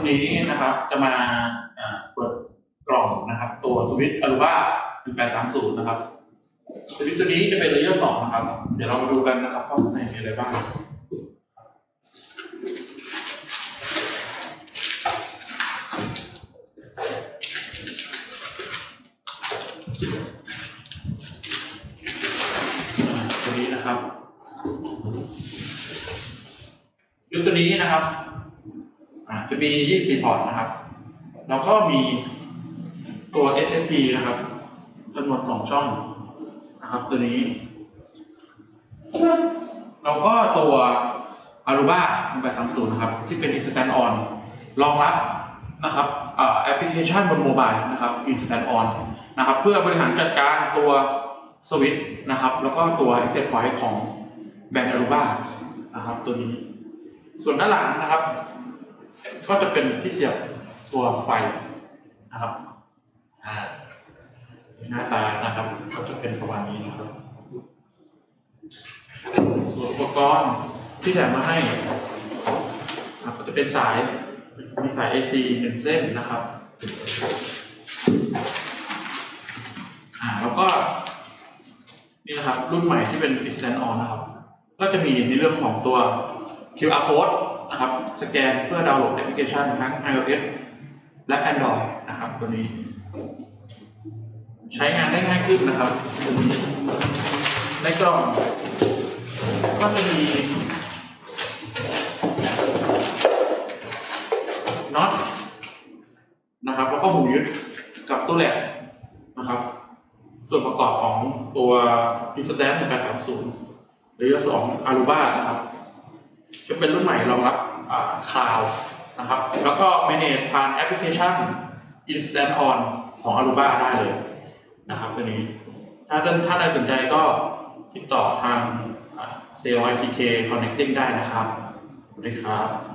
ันี้นะครับจะมาเปิดกล่องนะครับ ตัวสวิตช์อลูบ้า1830 นะครับสวิตช์ตัวนี้จะเป็นเลเยอร์2นะครับ เดี๋ยวเรามาดูกันนะครับว่าข้างในมีอะไรบ้างตัวนี้นะครับยุตัวนี้นะครับ จะมี 24 พอร์ตนะครับ แล้วก็มีตัว SST นะครับจำนวน 2 ช่องนะครับตัวนี้ แล้วก็ตัว Aruba 1830 นะครับ ที่เป็น Instant On รองรับนะครับแอปพลิเคชันบนโมบายนะครับ Instant On นะครับ เพื่อบริหารจัดการตัวสวิตช์นะครับ แล้วก็ตัว Access Point ของแบรนด์ Aruba นะครับ ตัวนี้ ส่วนด้านหลังนะครับ ก็จะเป็นที่เสียบตัวไฟนะครับอ่าหน้าตานะครับ ก็จะเป็นประมาณนี้นะครับ ส่วนอุปกรณ์ที่แถมมาให้นะครับก็จะเป็นสายมีสาย AC หนึ่งเส้นนะครับอ่าแล้วก็นี่นะครับรุ่นใหม่ที่เป็น Instant On นะครับ ก็จะมีในเรื่องของตัว QR code นะครับสแกนเพื่อดาวน์โหลดแอปพลิเคชันทั้ง iOS และ Android นะครับตัวนี้ ใช้งานได้ง่ายขึ้นนะครับตัวนี้ในกล่องก็จะมีน็อตนะครับ แล้วก็หูยึดกับตู้แหลกนะครับ ส่วนประกอบของตัว i n s t a n t 1830หรือ2 Aruba นะครับ จะเป็นรุ่นใหม่รองรับคลาวนะครับ แล้วก็ manage ผ่านแอปพลิเคชัน Instant On ของ Aruba ได้เลยนะครับตัวนี้ ถ้าท่านถ้าใดสนใจก็ติดต่อทาง c l IPK Connecting ได้นะครับสวัสดีครับ